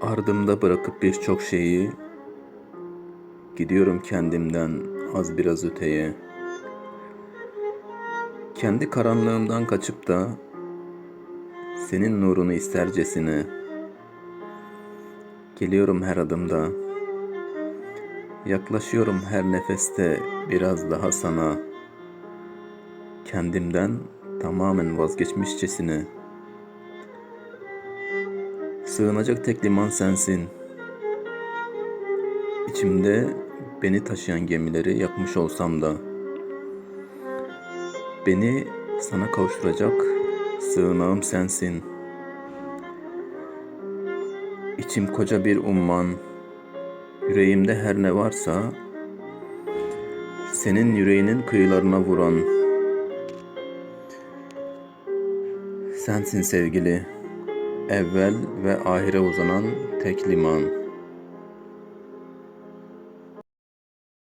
Ardımda bırakıp birçok şeyi gidiyorum kendimden az biraz öteye. Kendi karanlığımdan kaçıp da senin nurunu istercesine geliyorum her adımda. Yaklaşıyorum her nefeste biraz daha sana. Kendimden tamamen vazgeçmişçesine. Sığınacak tek liman sensin. İçimde beni taşıyan gemileri yakmış olsam da beni sana kavuşturacak sığınağım sensin. İçim koca bir umman. Yüreğimde her ne varsa senin yüreğinin kıyılarına vuran sensin sevgili evvel ve ahire uzanan tek liman.''